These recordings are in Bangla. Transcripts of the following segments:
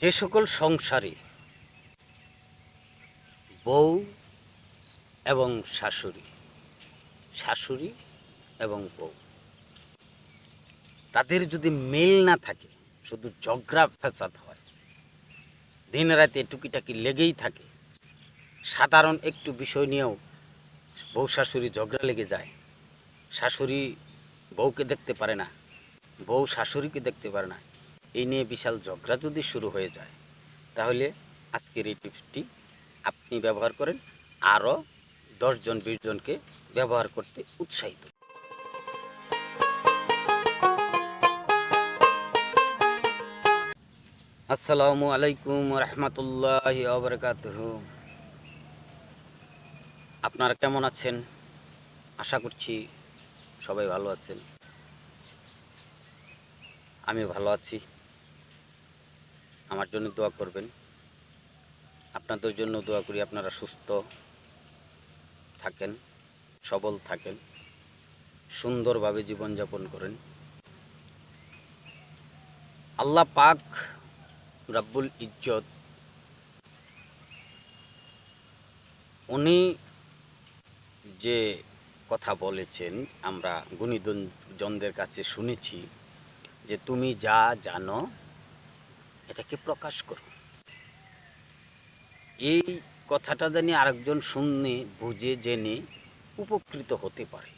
যে সকল সংসারে, বউ এবং শাশুড়ি শাশুড়ি এবং বউ, তাদের যদি মেল না থাকে, শুধু ঝগড়া ফ্যাসাদ হয় দিন রাতে টুকিটাকি লেগেই থাকে, সাধারণ একটু বিষয় নিয়েও বউ শাশুড়ি ঝগড়া লেগে যায়, শাশুড়ি বউকে দেখতে পারে না, বউ শাশুড়িকে দেখতে পারে না এই নিয়ে বিশাল ঝগড়া যদি শুরু হয়ে যায়, তাহলে আজকের এই টিপসটি আপনি ব্যবহার করেন। আরও দশজন বিশ জনকে ব্যবহার করতে উৎসাহিত। আসসালামু আলাইকুম রহমতুল্লাহ আবরকাতহ আপনারা কেমন আছেন? আশা করছি সবাই ভালো আছেন। আমি ভালো আছি। আমার জন্য দোয়া করবেন। আপনাদের জন্য দোয়া করি আপনারা সুস্থ থাকেন, সবল থাকেন, সুন্দরভাবে জীবনযাপন করেন। আল্লাহ পাক রাব্বুল ইজ্জত, উনি যে কথা বলেছেন, আমরা গুণীজনদের কাছে শুনেছি যে, তুমি যা জানো এটাকে প্রকাশ করো এই কথাটা জানি আরেকজন শুনে বুঝে, জেনে উপকৃত হতে পারে।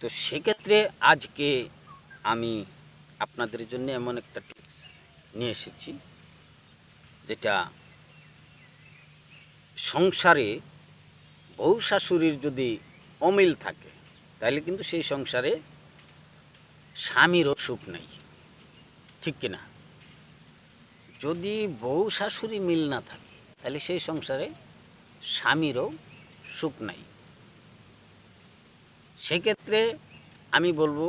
তো সেক্ষেত্রে আজকে আমি আপনাদের জন্য এমন একটা টিপস নিয়ে এসেছি, যেটা সংসারে বউ শাশুড়ির যদি অমিল থাকে, তাহলে কিন্তু সেই সংসারে স্বামীরও সুখ নেই। ঠিক কিনা? যদি বউ শাশুড়ি মিল না থাকে, তাহলে সেই সংসারে স্বামীরও সুখ নাই। সেক্ষেত্রে আমি বলব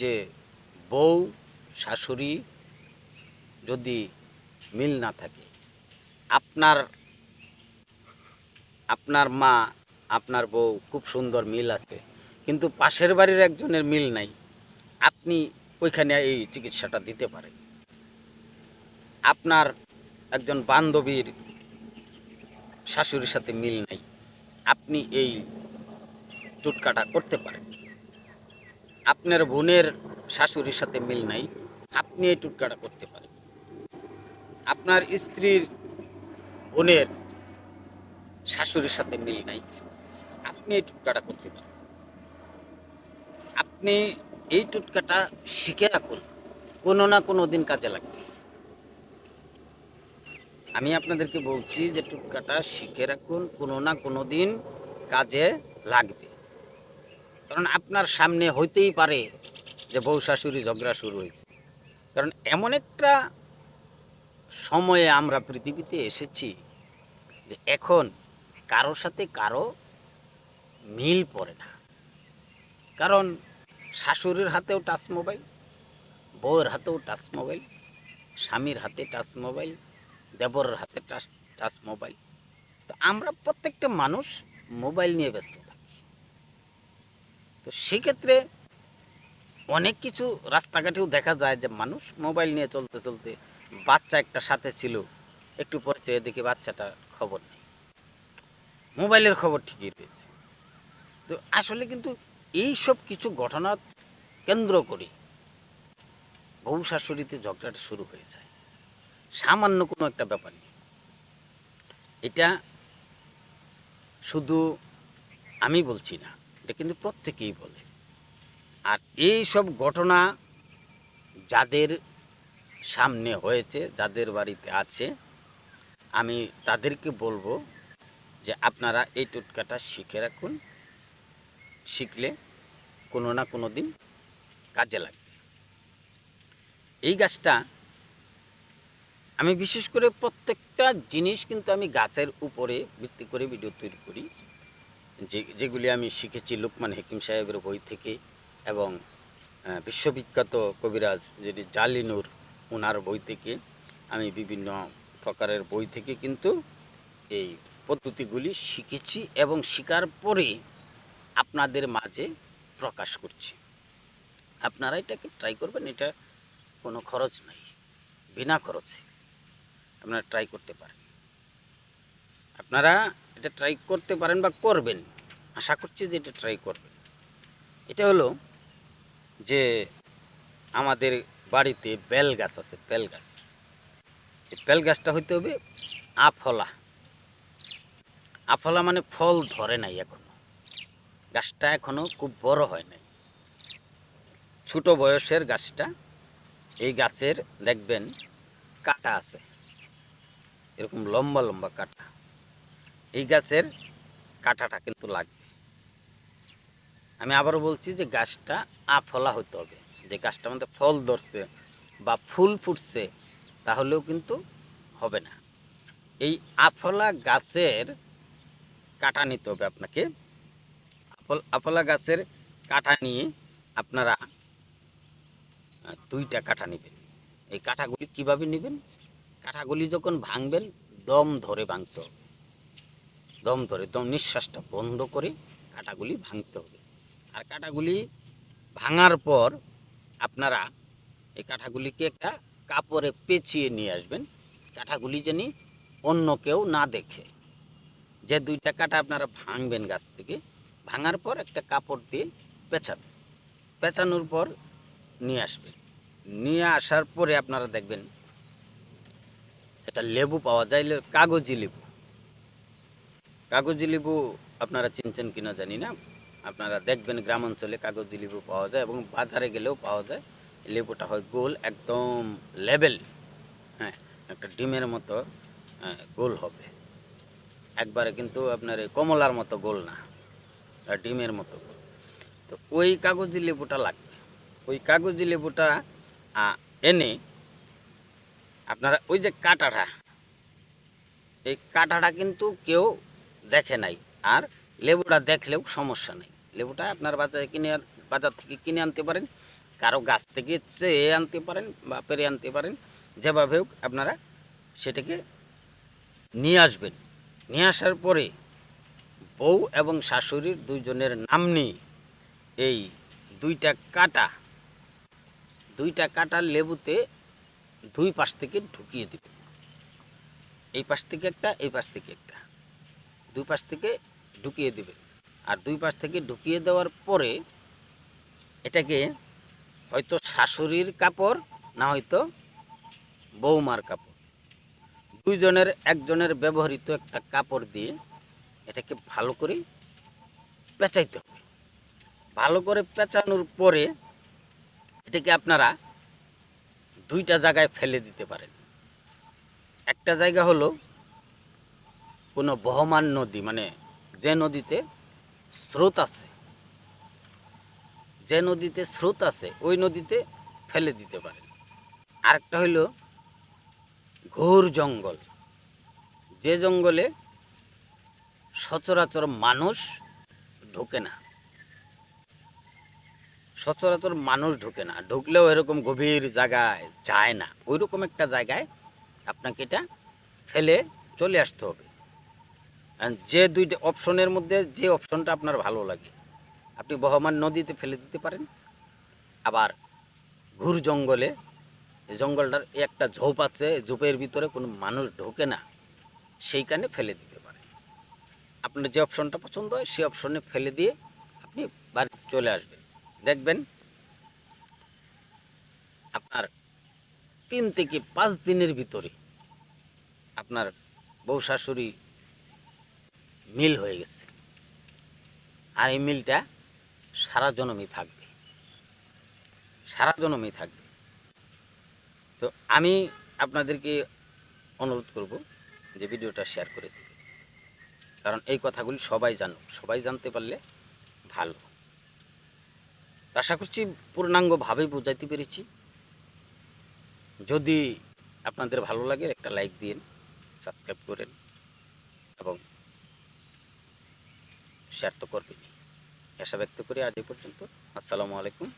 যে বউ শাশুড়ি যদি মিল না থাকে, আপনার আপনার মা, আপনার বউ খুব সুন্দর মিল আছে, কিন্তু পাশের বাড়ির একজনের মিল নাই। আপনি ওইখানে এই চিকিৎসাটা দিতে পারেন আপনার একজন বান্ধবীর শাশুড়ির সাথে মিল নাই। আপনি এই টুটকাটা করতে পারেন। আপনার বোনের শাশুড়ির সাথে মিল নাই। আপনি এই টুটকাটা করতে পারেন। আপনার স্ত্রীর বোনের শাশুড়ির সাথে মিল নাই। আপনি এই টুটকাটা করতে পারেন। আপনি এই টুটকাটা শিখে রাখুন। কোনো না কোনো দিন কাজে লাগবে। আমি আপনাদেরকে বলছি যে টুটকাটা শিখে রাখুন, কোনো না কোনো দিন কাজে লাগবে। কারণ আপনার সামনে হইতেই পারে যে বউ শাশুড়ি ঝগড়া শুরু হয়েছে। কারণ এমন একটা সময়ে আমরা পৃথিবীতে এসেছি যে এখন কারোর সাথে কারও মিল পড়ে না। কারণ শাশুড়ির হাতেও টাচ মোবাইল, বউয়ের হাতেও টাচ মোবাইল, স্বামীর হাতে টাচ মোবাইল, দেবরের হাতে টাচ টাচ মোবাইল। তো আমরা প্রত্যেকটা মানুষ মোবাইল নিয়ে ব্যস্ত থাকি। তো সেক্ষেত্রে অনেক কিছু রাস্তাঘাটেও দেখা যায় যে মানুষ মোবাইল নিয়ে চলতে চলতে বাচ্চা একটা সাথে ছিল, একটু পরে চেয়ে দেখি বাচ্চাটা খবর নেই। মোবাইলের খবর ঠিকই রয়েছে। তো আসলে কিন্তু এই সব কিছু ঘটনা কেন্দ্র করে। বউ শাশুড়িতে ঝগড়াটা শুরু হয়ে যায়। সামান্য কোনো একটা ব্যাপার নেই এটা শুধু আমি বলছি না, এটা কিন্তু প্রত্যেকেই বলে। আর এই সব ঘটনা যাদের সামনে হয়েছে, যাদের বাড়িতে আছে, আমি তাদেরকে বলব যে আপনারা এই টোটকাটা শিখে রাখুন। শিখলে কোনো না কোনো দিন কাজে লাগবে এই গাছটা আমি বিশেষ করে প্রত্যেকটা জিনিস কিন্তু আমি গাছের উপরে ভিত্তি করে ভিডিও তৈরি করি। যে, যেগুলি আমি শিখেছি লুকমান হেকিম সাহেবের বই থেকে এবং বিশ্ববিখ্যাত কবিরাজ যেটি জালিনুর ওনার বই থেকে আমি বিভিন্ন প্রকারের বই থেকে কিন্তু এই পদ্ধতিগুলি শিখেছি এবং শেখার পরে আপনাদের মাঝে প্রকাশ করছি। আপনারা এটাকে ট্রাই করবেন, এটা কোনো খরচ নাই, বিনা খরচে আপনারা ট্রাই করতে পারেন। আপনারা এটা ট্রাই করতে পারেন বা করবেন, আশা করছি যে এটা ট্রাই করবেন। এটা হলো যে আমাদের বাড়িতে বেল গাছ আছে, বেল গাছ। এই বেল গাছটা হইতে হবে আফলা। আফলা মানে ফল ধরে নাই এখনও। গাছটা এখনও খুব বড় হয় নাই ছোট বয়সের গাছটা, এই গাছের দেখবেন কাটা আছে। এরকম লম্বা লম্বা কাটা। এই গাছের কাঁটাটা কিন্তু লাগবে। আমি আবারও বলছি যে গাছটা আফলা হতে হবে। যে গাছটা মধ্যে ফল ধরছে বা ফুল ফুটছে, তাহলেও কিন্তু হবে না। এই আফলা গাছের কাটা নিতে হবে আপনাকে। আফল- গাছের কাটা নিয়ে আপনারা দুইটা কাঠা নেবেন। এই কাঠাগুলি কীভাবে নেবেন? কাঠাগুলি যখন ভাঙবেন, দম ধরে ভাঙতে হবে। দম ধরে, দম নিঃশ্বাসটা বন্ধ করে কাঁটাগুলি ভাঙতে হবে। আর কাঁটাগুলি ভাঙার পর আপনারা এই কাঠাগুলিকে একটা কাপড়ে পেঁচিয়ে নিয়ে আসবেন। কাঠাগুলি যেন অন্য কেউ না দেখে। যে দুইটা কাঁটা আপনারা ভাঙবেন গাছ থেকে ভাঙার পর একটা কাপড় দিয়ে পেঁচাবেন পেঁচানোর পর নিয়ে আসবেন নিয়ে আসার পরে আপনারা দেখবেন একটা লেবু পাওয়া যায় কাগজি লেবু। কাগজি লেবু আপনারা চিনছেন কিনা জানি না। আপনারা দেখবেন গ্রাম অঞ্চলে কাগজি লেবু পাওয়া যায় এবং বাজারে গেলেও পাওয়া যায়। লেবুটা হয় গোল একদম লেভেল হ্যাঁ একটা ডিমের মতো হ্যাঁ, গোল হবে। একবারে কিন্তু আপনার কমলার মতো গোল না। ডিমের মতো তো ওই কাগজি লেবুটা লাগবে। ওই কাগজি লেবুটা এনে আপনারা ওই যে কাঁটাটা, এই কাঁটাটা কিন্তু কেউ দেখে নাই। আর লেবুটা দেখলেও সমস্যা নেই। লেবুটা আপনার বাজারে কিনে, বাজার থেকে কিনে আনতে পারেন, কারও গাছ থেকে চেয়ে আনতে পারেন বা পেরে আনতে পারেন, যেভাবে হোক আপনারা সেটাকে নিয়ে আসবেন। নিয়ে আসার পরে বউ এবং শাশুড়ির দুইজনের নাম নিয়ে এই দুইটা কাটা দুইটা কাটা লেবুতে দুই পাশ থেকে ঢুকিয়ে দিবে। এই পাশ থেকে একটা, এই পাশ থেকে একটা। দুই পাশ থেকে ঢুকিয়ে দেবে। আর দুই পাশ থেকে ঢুকিয়ে দেওয়ার পরে এটাকে হয়তো শাশুড়ির কাপড় না হয়তো বৌমার কাপড়। দুইজনের, একজনের ব্যবহৃত একটা কাপড় দিয়ে এটাকে ভালো করে পেঁচাইতে হবে। ভালো করে পেঁচানোর পরে এটাকে আপনারা দুইটা জায়গায় ফেলে দিতে পারেন। একটা জায়গা হলো কোনো বহমান নদী মানে যে নদীতে স্রোত আছে, যে নদীতে স্রোত আছে, ওই নদীতে ফেলে দিতে পারেন। আরেকটা হইল ঘোর জঙ্গল, যে জঙ্গলে সচরাচর মানুষ ঢোকে না। সচরাচর মানুষ ঢোকে না। ঢুকলেও এরকম গভীর জায়গায় যায় না। ওই রকম একটা জায়গায় আপনাকে এটা ফেলে চলে আসতে হবে। যে দুইটা অপশনের মধ্যে যে অপশনটা আপনার ভালো লাগে। আপনি বহমান নদীতে ফেলে দিতে পারেন। আবার ঘুর জঙ্গলে জঙ্গলটার একটা ঝোপ আছে, ঝোপের ভিতরে কোনো মানুষ ঢোকে না, সেইখানে ফেলে দিতে আপনার যে অপশনটা পছন্দ হয় সেই অপশনে ফেলে দিয়ে আপনি বাড়িতে চলে আসবেন। দেখবেন আপনার তিন থেকে পাঁচ দিনের ভিতরে আপনার বউ শাশুড়ি মিল হয়ে গেছে। আর এই মিলটা সারা জনমই থাকবে। সারা জনমই থাকবে। তো আমি আপনাদেরকে অনুরোধ করব যে ভিডিওটা শেয়ার করে দিতে কারণ এই কথাগুলি সবাই জানুক। সবাই জানতে পারলে ভালো। আশা করছি পূর্ণাঙ্গভাবে বোঝাইতে পেরেছি। যদি আপনাদের ভালো লাগে একটা লাইক দিন সাবস্ক্রাইব করেন এবং শেয়ার তো করবেন আশা ব্যক্ত করি আজ পর্যন্ত। আসসালামু আলাইকুম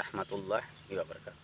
রহমতুল্লাহ বাবরকাত